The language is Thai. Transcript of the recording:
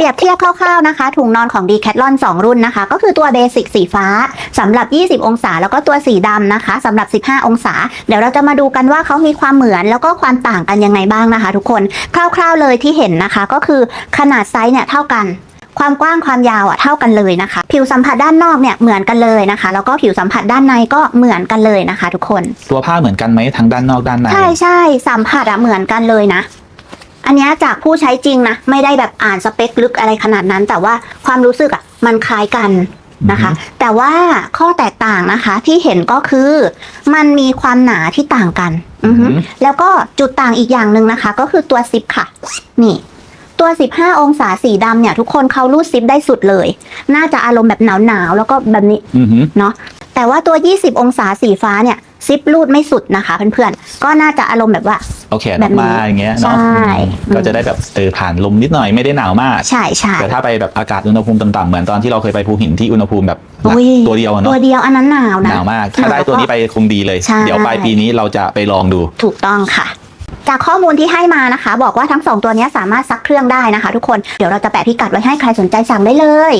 เปรียบเทียบคร่าวๆนะคะ ถุงนอนของ Decathlon 2 รุ่นนะคะ ก็คือตัวเบสิกสีฟ้าสำหรับ 20 องศา แล้วก็ตัวสีดำนะคะสำหรับ 15 องศา เดี๋ยวเราจะมาดูกันว่าเขามีความเหมือนแล้วก็ความต่างกันยังไงบ้างนะคะ ทุกคนคร่าว ๆเลยที่เห็นนะคะ ก็คือขนาดไซส์เนี่ยเท่ากันความกว้างความยาวอะเท่ากันเลยนะคะ ผิวสัมผัสด้านนอกเนี่ยเหมือนกันเลยนะคะ แล้วก็ผิวสัมผัสด้านในก็เหมือนกันเลยนะคะ ทุกคน ตัวผ้าเหมือนกันไหมทั้งด้านนอกด้านในใช่ใช่สัมผัสอะเหมือนกันเลยนะ อันเนี้ยจากผู้ใช้จริงนะ ไม่ได้แบบอ่านสเปคลึกอะไรขนาดนั้น แต่ว่าความรู้สึกอะมันคล้ายกันนะคะ แต่ว่าข้อแตกต่างนะคะที่เห็นก็คือ มันมีความหนาที่ต่างกันอือฮึอืมแล้วก็จุดต่างอีกอย่างหนึ่งนะคะ ก็คือตัวซิปค่ะ นี่ ตัว 15 องศาสีดำเนี่ย ทุกคนเขารูดซิปได้สุดเลย น่าจะอารมณ์แบบหนาวๆแล้วก็แบบนี้อือหือเนาะแต่ว่าตัว 20 องศาสีฟ้าเนี่ย ซิปรูดไม่สุดนะคะเพื่อนๆ ก็น่าจะอารมณ์แบบว่า โอเคแบออบกนี้มาอย่างเงี้ยเนาะใช่อืมก็จะได้แบบเออผ่านลมนิดหน่อยไม่ได้หนาวมาก ใช่ใช่แต่ถ้าไปแบบอากาศอุณหภูมิต่ำๆเหมือนตอนที่เราเคยไปภูหินที่อุณหภูมิแบบหลักอุ้ยตัวเดียวอะตัเนาะวเดียวอันนั้นหนาวนะหนาวมาก ถ้าได้ตัวนี้ไปคงดีเลยใช่เดี๋ยวปลายปีนี้เราจะไปลองดู ถูกต้องค่ะจากข้อมูลที่ให้มานะคะ บอกว่าทั้งสองตัวเนี้ยสามารถซักเครื่องได้นะคะ ทุกคนเดี๋ยวเราจะแปะพิกัดไว้ให้ใครสนใจสั่งได้เลย